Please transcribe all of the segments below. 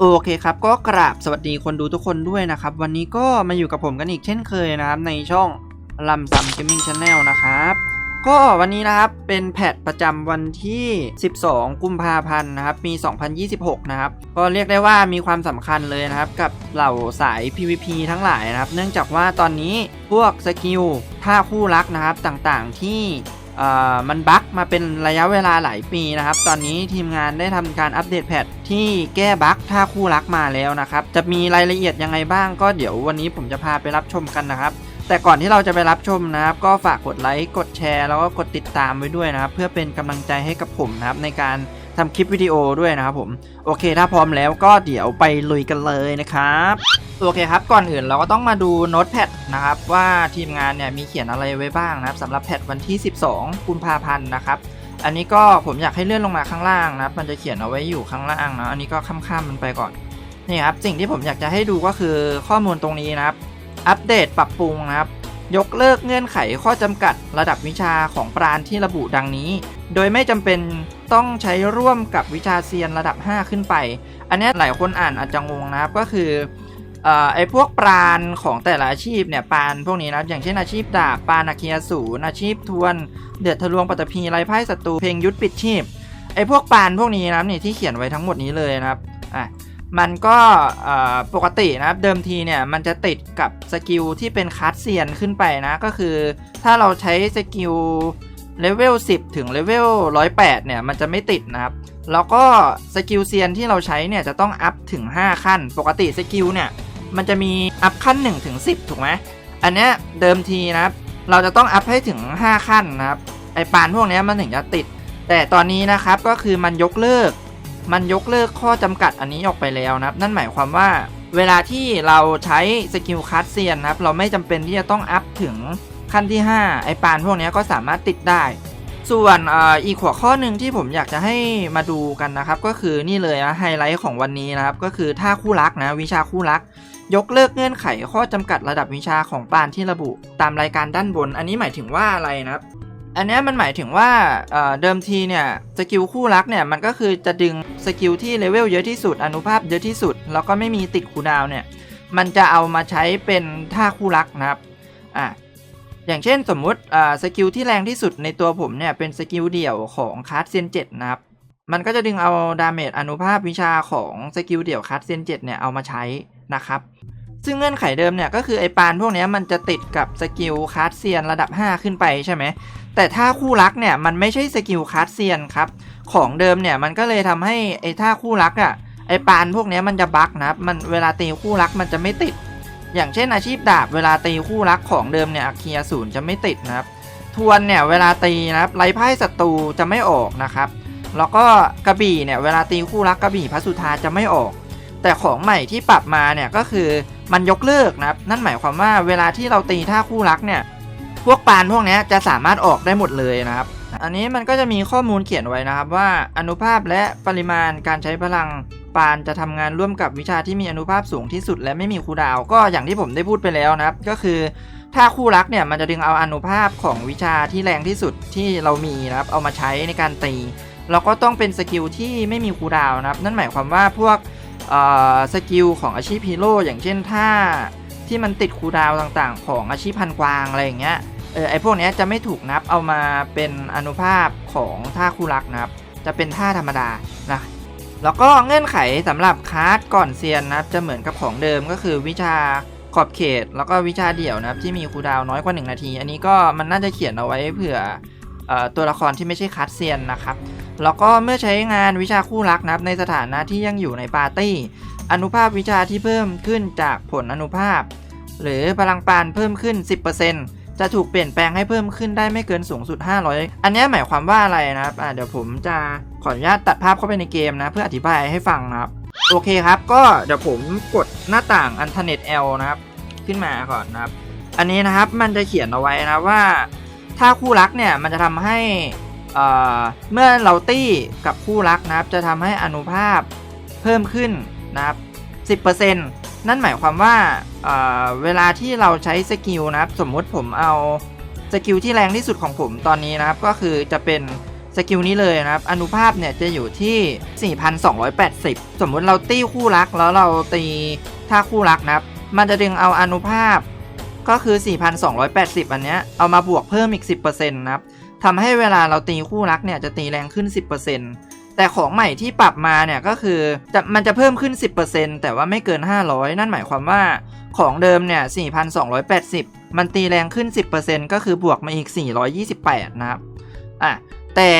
โอเคครับก็กราบสวัสดีคนดูทุกคนด้วยนะครับ วันนี้ก็มาอยู่กับผมกันอีกเช่นเคยนะครับในช่องลำซัมเกมมิ่งชาแนลนะครับก็วันนี้นะครับเป็นแพทประจำวันที่ 12 กุมภาพันธ์นะครับปี 2026 นะครับก็เรียกได้ว่ามีความสำคัญเลยนะครับกับเหล่าสาย PVP ทั้งหลายนะครับ เนื่องจากว่าตอนนี้พวกสกิลท่าคู่รักนะครับต่างๆที่เอ่ มันบั๊กมาเป็นระยะเวลาหลายปีนะครับ ตอนนี้ทีมงานได้ทำการอัปเดตแพทที่แก้บั๊กท่าคู่รักมาแล้วนะครับ จะมีรายละเอียดยังไงบ้างก็เดี๋ยววันนี้ผมจะพาไปรับชมกันนะครับ แต่ก่อนที่เราจะไปรับชมนะครับ ก็ฝากกดไลค์กดแชร์แล้วก็กดติดตามไว้ด้วยนะครับ เพื่อเป็นกำลังใจให้กับผมนะครับในการ ทำคลิปวิดีโอด้วยนะครับผม โอเค ถ้าพร้อมแล้วก็เดี๋ยวไปลุยกันเลยนะครับ โอเคครับ ก่อนอื่นเราก็ต้องมาดูโน้ตแพดนะครับ ว่าทีมงานเนี่ยมีเขียนอะไรไว้บ้างนะครับสำหรับแพดวันที่ 12กุมภาพันธ์นะครับ อันนี้ก็ผมอยากให้เลื่อนลงมาข้างล่างนะครับ มันจะเขียนเอาไว้อยู่ข้างล่างนะอันนี้ก็ข้ามๆมันไปก่อนนี่ครับสิ่งที่ผมอยากจะให้ดูก็คือข้อมูลตรงนี้นะครับ อัปเดตปรับปรุงนะครับ ยกเลิกเงื่อนไขข้อจำกัดระดับวิชาของปราณที่ระบุดังนี้ โดยไม่จำเป็นต้องใช้ร่วมกับวิชาเซียนระดับ 5 ขึ้นไป อันนี้หลายคนอ่านอาจจะงงนะครับก็คืออไอ้พวกปราณของแต่ละอาชีพเนี่ยปราณพวกนี้นะอย่างเช่นอาชีพดาบปราณอาคียสูรอาชีพทวน เดือดทะลวงปัตภีไรไพ่ศัตรูเพลงยุทธปิดชีพไอ้พวกปราณพวกนี้นะนี่ที่เขียนไว้ทั้งหมดนี้เลยนะครับอะมันก็ปกตินะครับเดิมทีเนี่ยมันจะติดกับสกิลที่เป็นคัสเซียนขึ้นไปนะก็คือ ถ้าเราใช้สกิล เลเวล 10 ถึงเลเวล 108 เนี่ย มันจะไม่ติดนะครับ แล้วก็สกิลเซียนที่เราใช้เนี่ย จะต้องอัพถึง 5 ขั้น ปกติสกิลเนี่ย มันจะมีอัพขั้น 1 ถึง 10 ถูกไหม อันเนี้ยเดิมทีนะครับ เราจะต้องอัพให้ถึง 5 ขั้นนะครับ ไอปานพวกนี้มันถึงจะติด แต่ตอนนี้นะครับก็คือมันยกเลิก มันยกเลิกข้อจำกัดอันนี้ออกไปแล้วนะครับ นั่นหมายความว่าเวลาที่เราใช้สกิลคัสเซียนนะครับ เราไม่จำเป็นที่จะต้องอัพถึง ขั้นที่ 5 ไอปานพวกนี้ก็สามารถติดได้ ส่วนออีกหัวข้อหนึ่งที่ผมอยากจะให้มาดูกันนะครับ ก็คือนี่เลยนะไฮไลท์ของวันนี้นะครับ ก็คือท่าคู่รักนะวิชาคู่รัก ยกเลิกเงื่อนไขข้อจำกัดระดับวิชาของปานที่ระบุตามรายการด้านบน อันนี้หมายถึงว่าอะไรนะครับอันนี้มันหมายถึงว่าเเดิมทีเนี่ยสกิลคู่รักเนี่ยมันก็คือจะดึงสกิลที่เลเวลเยอะที่สุดอนุภาพเยอะที่สุด แล้วก็ไม่มีติดคูดาวเนี่ยมันจะเอามาใช้เป็นท่าคู่รักนะครับอะ อย่างเช่นสมมุติอ่าสกิลที่แรงที่สุดในตัวผมเนี่ยเป็นสกิลเดี่ยวของคาร์ดเซียนเจ็ดนะครับ มันก็จะดึงเอาดาเมจอนุภาพวิชาของสกิลเดี่ยวคาร์ดเซียนเจ็ดเนี่ยเอามาใช้นะครับซึ่งเงื่อนไขเดิมเนี่ยก็คือไอปานพวกนี้มันจะติดกับสกิลคาร์ดเซียนระดับ 5 ขึ้นไปใช่ไหมแต่ถ้าคู่รักเนี่ยมันไม่ใช่สกิลคาร์ดเซียนครับของเดิมเนี่ยมันก็เลยทำให้ไอท่าคู่รักอะ่ะไอปานพวกนี้มันจะบั๊กนะครับมันเวลาตีคู่รักมันจะไม่ติด อย่างเช่นอาชีพดาบเวลาตีคู่รักของเดิมเนี่ยอาคียศูนย์จะไม่ติดนะครับ ทวนเนี่ยเวลาตีนะครับไร้ไพ่ศัตรูจะไม่ออกนะครับ แล้วก็กระบี่เนี่ยเวลาตีคู่รักกระบี่พระสุธาจะไม่ออก แต่ของใหม่ที่ปรับมาเนี่ยก็คือมันยกเลิกนะครับ นั่นหมายความว่าเวลาที่เราตีท่าคู่รักเนี่ยพวกปานพวกนี้จะสามารถออกได้หมดเลยนะครับ อันนี้มันก็จะมีข้อมูลเขียนไว้นะครับว่าอนุภาพและปริมาณการใช้พลัง ปานจะทำงานร่วมกับวิชาที่มีอนุภาพสูงที่สุด และไม่มีคูดาว ก็อย่างที่ผมได้พูดไปแล้วนะครับ ก็คือถ้าคู่รักเนี่ยมันจะดึงเอาอนุภาพของวิชาที่แรงที่สุดที่เรามีนะครับ เอามาใช้ในการตีแล้วก็ต้องเป็นสกิลที่ไม่มีคูดาวนะครับ นั่นหมายความว่าพวกสกิลของอาชีพฮีโร่อย่างเช่นท่าที่มันติดคูดาวต่างๆ ของอาชีพพันกวางอะไรอย่างเงี้ยเออไอพวกเนี้ยจะไม่ถูกนับเอามาเป็นอนุภาพของท่าคู่รักนะครับ จะเป็นท่าธรรมดานะ แล้วก็เงื่อนไขสำหรับคาร์ดก่อนเซียนนะครับจะเหมือนกับของเดิมก็คือวิชาขอบเขต แล้วก็วิชาเดี่ยวนะครับที่มีคูดาวน้อยกว่า 1 นาที อันนี้ก็มันน่าจะเขียนเอาไว้เผื่ออตัวละครที่ไม่ใช่คัดเซียนนะครับ แล้วก็เมื่อใช้งานวิชาคู่รักนะครับในสถานะที่ยังอยู่ในปาร์ตี้ อนุภาพวิชาที่เพิ่มขึ้นจากผลอนุภาพ หรือพลังปานเพิ่มขึ้น 10%จะถูกเปลี่ยนแปลงให้เพิ่มขึ้นได้ไม่เกินสูงสุด 500 อันนี้หมายความว่าอะไรนะครับเดี๋ยวผมจะ ขออนุญาตตัดภาพเข้าไปในเกมนะ เพื่ออธิบายให้ฟังนะครับ โอเคครับก็เดี๋ยวผมกดหน้าต่าง Internet L นะครับ ขึ้นมาก่อนนะครับ อันนี้นะครับมันจะเขียนเอาไว้นะว่า ถ้าคู่รักเนี่ยมันจะทำให้เมื่อเราตี้กับคู่รักนะครับ จะทำให้อนุภาพเพิ่มขึ้นนะครับ10%นั่นหมายความว่าเเวลาที่เราใช้สกิลนะครับ สมมุติผมเอาสกิลที่แรงที่สุดของผมตอนนี้นะครับ ก็คือจะเป็น สกิลนี้เลยนะครับ อนุภาพเนี่ยจะอยู่ที่ 4,280 สมมุติเราตีคู่รักแล้วเราตีท่าคู่รักนะครับ มันจะดึงเอาอนุภาพก็คือ 4,280 อันเนี้ยเอามาบวกเพิ่มอีก 10%นะครับทำให้เวลาเราตีคู่รักเนี่ยจะตีแรงขึ้น 10%แต่ของใหม่ที่ปรับมาเนี่ยก็คือจะมันจะเพิ่มขึ้น 10%แต่ว่าไม่เกิน 500 นั่นหมายความว่าของเดิมเนี่ย 4,280 มันตีแรงขึ้น 10%ก็คือบวกมาอีก 428 นะครับ อะ แต่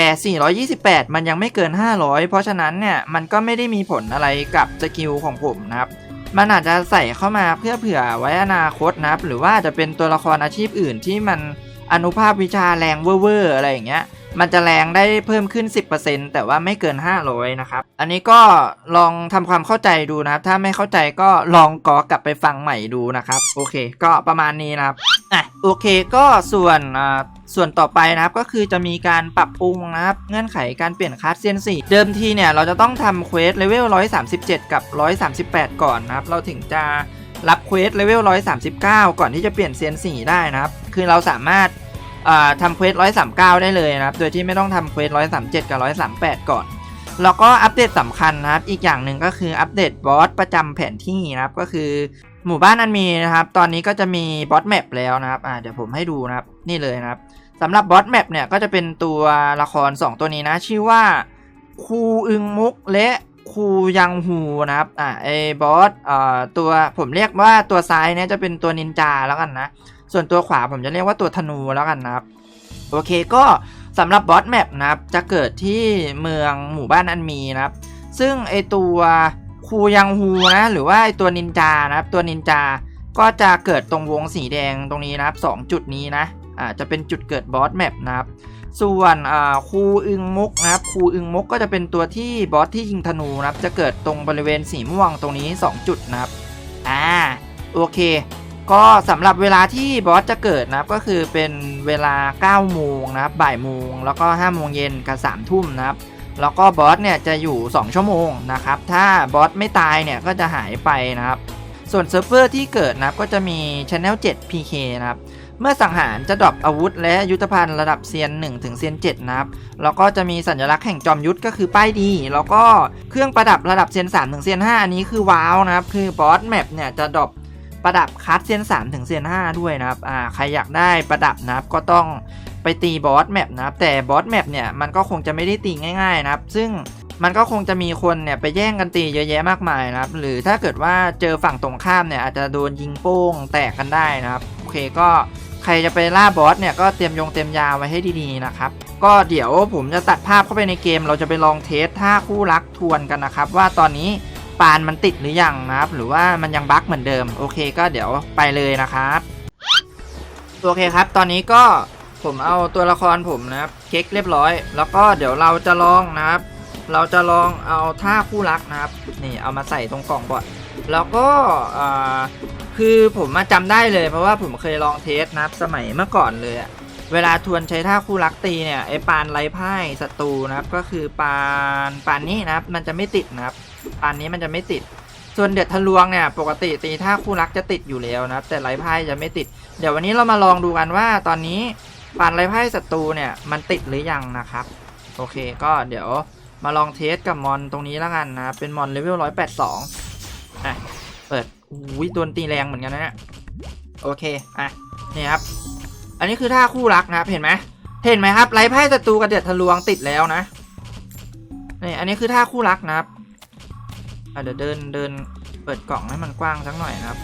428 มันยังไม่เกิน 500 เพราะฉะนั้นเนี่ยมันก็ไม่ได้มีผลอะไรกับสกิลของผมนะครับมันอาจจะใส่เข้ามาเพื่อเผื่อไว้อนาคตนะครับ หรือว่าจะเป็นตัวละครอาชีพอื่นที่มันอนุภาพวิชาแรงเวอร์อะไรอย่างเงี้ย มันจะแรงได้เพิ่มขึ้น 10%แต่ว่าไม่เกิน 500 นะครับ อันนี้ก็ลองทำความเข้าใจดูนะครับ ถ้าไม่เข้าใจก็ลองกอกลับไปฟังใหม่ดูนะครับ โอเค ก็ประมาณนี้นะครับ อะโอเคก็ส่วนอ่าส่วนต่อไปนะครับก็คือจะมีการปรับปรุงนะครับเงื่อนไขการเปลี่ยนคลาสเซียนสี่เดิมทีเนี่ยเราจะต้องทำเควสเลเวล137 กับ 138 ก่อนนะครับ เราถึงจะรับเควสเลเวล139 ก่อนที่จะเปลี่ยนเซียนสี่ได้นะครับ คือเราสามารถทำเควส139 ได้เลยนะครับ โดยที่ไม่ต้องทำเควส137 กับ 138 ก่อน แล้วก็อัปเดตสำคัญนะครับ อีกอย่างหนึ่งก็คืออัปเดตบอสประจำแผนที่นะครับก็คือ หมู่บ้านอันมีนะครับ ตอนนี้ก็จะมีบอสแมปแล้วนะครับอ่าเดี๋ยวผมให้ดูนะครับ นี่เลยนะครับสำหรับบอสแมปเนี่ยก็จะเป็นตัวละคร 2 ตัวนี้นะ ชื่อว่าคูอึงมุกและคูยังฮูนะครับอ่าไอ้บอสอ่าตัวผมเรียกว่าตัวซ้ายเนี่ยจะเป็นตัวนินจาแล้วกันนะ ส่วนตัวขวาผมจะเรียกว่าตัวธนูแล้วกันนะครับ โอเคก็สำหรับบอสแมปนะครับ จะเกิดที่เมืองหมู่บ้านอันมีนะครับ ซึ่งไอตัว คูยังฮูนะหรือว่าไอตัวนินจานะครับตัวนินจาก็จะเกิดตรงวงสีแดงตรงนี้นะครับสองจุดนี้นะอ่าจะเป็นจุดเกิดบอสแมปนะครับส่วนอ่าคูอึงมุกนะครับคูอึงมุกก็จะเป็นตัวที่บอสที่ยิงธนูนะครับจะเกิดตรงบริเวณสีม่วงตรงนี้ 2 จุดนะครับอ่าโอเค ก็สำหรับเวลาที่บอสจะเกิดนะครับก็คือเป็นเวลา9โมงนะครับบ่ายโมงแล้วก็5โมงเย็นกับ3ทุ่มนะครับ แล้วก็บอสเนี่ยจะอยู่ 2 ชั่วโมงนะครับ ถ้าบอสไม่ตายเนี่ยก็จะหายไปนะครับ ส่วนเซิร์ฟเวอร์ที่เกิดนะครับก็จะมี Channel 7 PK นะครับ เมื่อสังหารจะดรอปอาวุธ และยุทธภัณฑ์ระดับเซียน 1 ถึงเซียน 7 นะครับ แล้วก็จะมีสัญลักษณ์แห่งจอมยุทธก็คือป้ายดี แล้วก็เครื่องประดับระดับเซียน 3 ถึงเซียน 5 อันนี้คือว้าวนะครับ คือบอสแมปเนี่ยจะดรอปประดับคัสเซียน 3 ถึงเซียน 5 ด้วยนะครับ อ่า ใครอยากได้ประดับนะครับก็ต้อง ไปตีบอสแมปนะครับแต่บอสแมปเนี่ยมันก็คงจะไม่ได้ตีง่ายๆนะครับ ซึ่งมันก็คงจะมีคนเนี่ยไปแย่งกันตีเยอะแยะมากมายนะครับ หรือถ้าเกิดว่าเจอฝั่งตรงข้ามเนี่ยอาจจะโดนยิงโป้งแตกกันได้นะครับ โอเคก็ใครจะไปล่าบอสเนี่ยก็เตรียมยงเตรียมยาไว้ให้ดีๆนะครับ ก็เดี๋ยวผมจะตัดภาพเข้าไปในเกม เราจะไปลองเทสท่าคู่รักทวนกันนะครับ ว่าตอนนี้ปานมันติดหรือยังนะครับ หรือว่ามันยังบั๊กเหมือนเดิม โอเคก็เดี๋ยวไปเลยนะครับ โอเคครับ ตอนนี้ก็ ผมเอาตัวละครผมนะครับเช็คเรียบร้อย แล้วก็เดี๋ยวเราจะลองนะครับ เราจะลองเอาท่าคู่รักนะครับนี่เอามาใส่ตรงกล่องบอดแล้วก็คือผมมาจำได้เลย เพราะว่าผมเคยลองเทสนะครับสมัยเมื่อก่อนเลยเวลาทวนใช้ท่าคู่รักตีเนี่ยไอปานไร้พ่ายศัตรูนะครับ ก็คือปานปานนี้นะครับ มันจะไม่ติดนะครับปานนี้มันจะไม่ติด ส่วนเด็ดทะลวงเนี่ยปกติตีท่าคู่รักจะติดอยู่แล้วนะครับ แต่ไร้พ่ายจะไม่ติด เดี๋ยววันนี้เรามาลองดูกันว่าตอนนี้ ปานไร้พ่ายศัตรูเนี่ยมันติดหรือยังนะครับ โอเคก็เดี๋ยวมาลองเทสกับมอนตรงนี้แล้วกันนะครับเป็นมอนเลเวล182อะ เปิดอุ้ยโดนตีแรงเหมือนกันนะเนี่ยโอเค อะ นี่ครับ อันนี้คือท่าคู่รักนะครับ เห็นไหมเห็นไหมครับไรไพ่ศัตรูกับเดือดทะลวงติดแล้วนะนี่อันนี้คือท่าคู่รักนะครับอะเดี๋ยวเดินเดินเปิดกล่องให้มันกว้างสักหน่อยนะครับ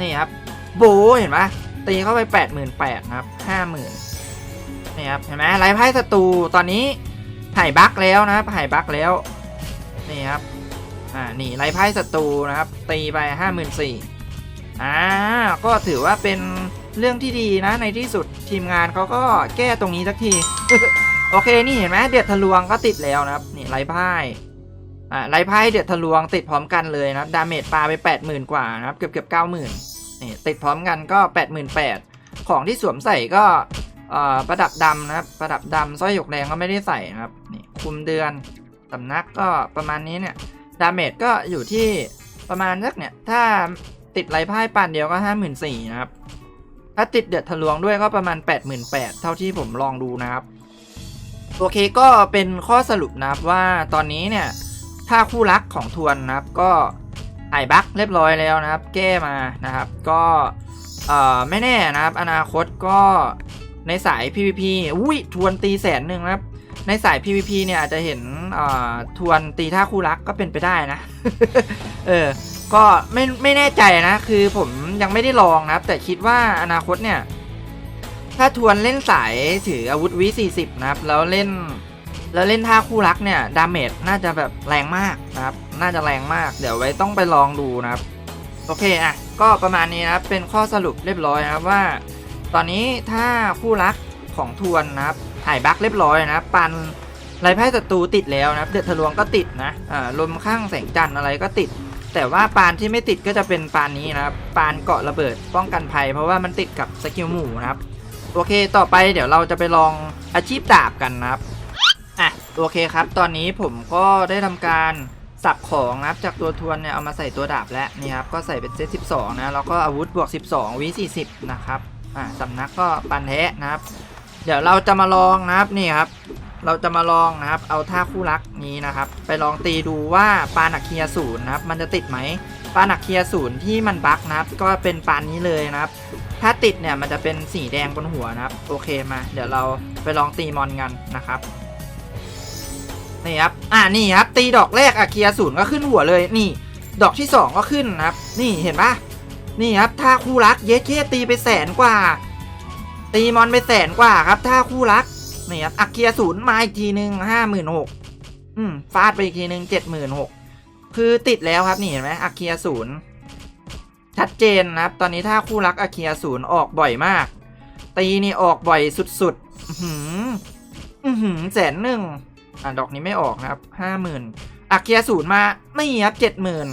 นี่ครับ โบเห็นไหม ตีเข้าไปแปดหมื่นแปดครับห้าหมื่นนี่ครับเห็นไหมไร้ไพ่ศัตรูตอนนี้หายบั๊กแล้วนะครับหายบั๊กแล้วนี่ครับอ่านี่ไร้ไพ่ศัตรูนะครับ ตีไปห้าหมื่นสี่อ่าก็ถือว่าเป็นเรื่องที่ดีนะในที่สุดทีมงานเขาก็แก้ตรงนี้สักที โอเคนี่เห็นไหมเดือดทะลวงก็ติดแล้วนะครับนี่ไร้ไพ่อ่าไร้ไพ่เดือดทะลวงติดพร้อมกันเลยนะครับดาเมจปลาไปแปดหมื่นกว่านะครับเกือบเกือบเก้าหมื่น นี่ติดพร้อมกันก็ 88,000ของที่สวมใส่ก็ประดับดำนะครับ ประดับดำสร้อยหยกแดงก็ไม่ได้ใส่นะครับนี่คุมเดือนสำนักก็ประมาณนี้เนี่ยดาเมจก็อยู่ที่ประมาณสักเนี่ย ถ้าติดไรพ่ายปานเดียวก็ 54,000นะครับ ถ้าติดเดือดทะลวงด้วยก็ประมาณ 88,000เท่าที่ผมลองดูนะครับโอเคก็เป็นข้อสรุปนะครับว่าตอนนี้เนี่ยถ้าคู่รักของทวนนะครับก็ หายบั๊กเรียบร้อยแล้วนะครับ แก้มานะครับ ก็เออไม่แน่นะครับ อนาคตก็ในสาย PVP อุ้ยทวนตีแสนหนึ่งนะครับ ในสาย PVP เนี่ยอาจจะเห็นเออทวนตีท่าคู่รักก็เป็นไปได้นะ เออ ก็ไม่ไม่แน่ใจนะ คือผมยังไม่ได้ลองนะครับ แต่คิดว่าอนาคตเนี่ย ถ้าทวนเล่นสายถืออาวุธวิ40 นะครับ แล้วเล่น แล้วเล่นท่าคู่รักเนี่ยดาเมจน่าจะแบบแรงมากนะครับ น่าจะแรงมาก เดี๋ยวไว้ต้องไปลองดูนะครับ โอเคอะ ก็ประมาณนี้นะครับ เป็นข้อสรุปเรียบร้อยนะครับว่า ตอนนี้ถ้าคู่รักของทวนนะครับหายบั๊กเรียบร้อยนะครับปันไรไพ่ศัตรูติดแล้วนะครับ เดือดทะลวงก็ติดนะอ่าลมข้างแสงจันทร์อะไรก็ติด แต่ว่าปานที่ไม่ติดก็จะเป็นปานนี้นะครับปานเกาะระเบิดป้องกันภัย เพราะว่ามันติดกับสกิลหมู่นะครับ โอเค ต่อไปเดี๋ยวเราจะไปลองอาชีพดาบกันนะครับ โอเคครับ ตอนนี้ผมก็ได้ทำการสับของนะครับจากตัวทวนเนี่ยเอามาใส่ตัวดาบแล้วนี่ครับก็ใส่เป็นเซต12นะแล้วก็อาวุธบวก 12วิ40นะครับอะสำนักก็ปันแท้นะครับ เดี๋ยวเราจะมาลองนะครับนี่ครับ เราจะมาลองนะครับเอาท่าคู่รักนี้นะครับ ไปลองตีดูว่าปานักเคียศูนย์นะครับ มันจะติดไหมปานักเคียศูนย์ที่มันบั๊กนะครับ ก็เป็นปานนี้เลยนะครับ ถ้าติดเนี่ยมันจะเป็นสีแดงบนหัวนะครับ โอเคมา เดี๋ยวเราไปลองตีมอนกันนะครับ นี่ครับ อ่า นี่ครับ ตีดอกแรกอะเคียศูนย์ก็ขึ้นหัวเลย นี่ ดอกที่สองก็ขึ้นนะครับ นี่เห็นปะนี่ครับท่าคู่รักเยสเคตีไปแสนกว่า ตีมอนไปแสนกว่าครับท่าคู่รัก นี่ครับอักเคียศูนย์มาอีกทีหนึ่งห้าหมื่นหกอืม ฟาดไปอีกทีหนึ่งเจ็ดหมื่นหกคือติดแล้วครับ นี่เห็นไหมอักเคียศูนย์ชัดเจนนะครับ ตอนนี้ถ้าคู่รักอักเคียศูนย์ออกบ่อยมาก ตีนี่ออกบ่อยสุดๆ อื้อหืออือหือแสนหนึ่ง อะดอกนี้ไม่ออกนะครับห้าหมื่นอักเคียศูนย์มาไม่ครับเจ็ดหมื่น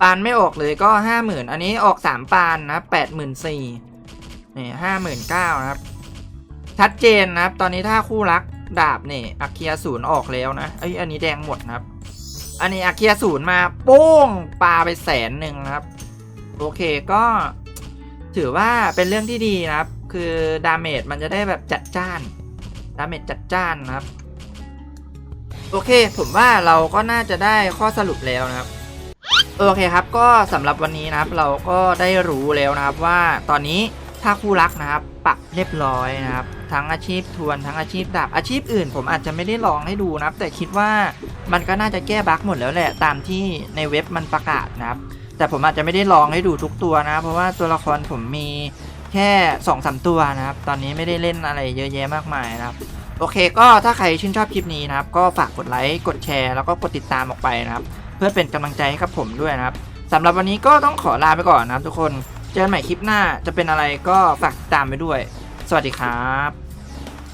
ปานไม่ออกเลยก็ห้าหมื่นอันนี้ออกสามปานนะแปดหมื่นสี่นี่ห้าหมื่นเก้านะครับ ชัดเจนนะครับ ตอนนี้ถ้าคู่รักดาบเนี่ยอาเคียศูนย์ออกแล้วนะเอ้ยอันนี้แดงหมดนะครับ อันนี้อาเคียศูนย์มาโป้งปลาไปแสนหนึ่งนะครับ โอเคก็ ถือว่าเป็นเรื่องที่ดีนะครับ คือดาเมจมันจะได้แบบจัดจ้าน ดาเมจจัดจ้านนะครับ โอเค ผมว่าเราก็น่าจะได้ข้อสรุปแล้วนะครับ โอเคครับ ก็สำหรับวันนี้นะครับ เราก็ได้รู้แล้วนะครับว่าตอนนี้ถ้าคู่รักนะครับปรับเรียบร้อยนะครับ ทั้งอาชีพทวนทั้งอาชีพดาบอาชีพอื่น ผมอาจจะไม่ได้ลองให้ดูนะครับ แต่คิดว่ามันก็น่าจะแก้บั๊กหมดแล้วแหละตามที่ในเว็บมันประกาศนะครับ แต่ผมอาจจะไม่ได้ลองให้ดูทุกตัวนะ เพราะว่าตัวละครผมมีแค่2อสตัวนะครับ ตอนนี้ไม่ได้เล่นอะไรเยอะแยะมากมายนะครับ โอเคก็ถ้าใครชื่นชอบคลิปนี้นะครับ ก็ฝากกดไลค์กดแชร์แล้วก็กดติดตามออกไปนะครับ เพื่อเป็นกำลังใจให้กับผมด้วยนะครับสำหรับวันนี้ก็ต้องขอลาไปก่อนนะครับทุกคน เจอกันใหม่คลิปหน้าจะเป็นอะไรก็ฝากติดตามไปด้วย สวัสดีครับ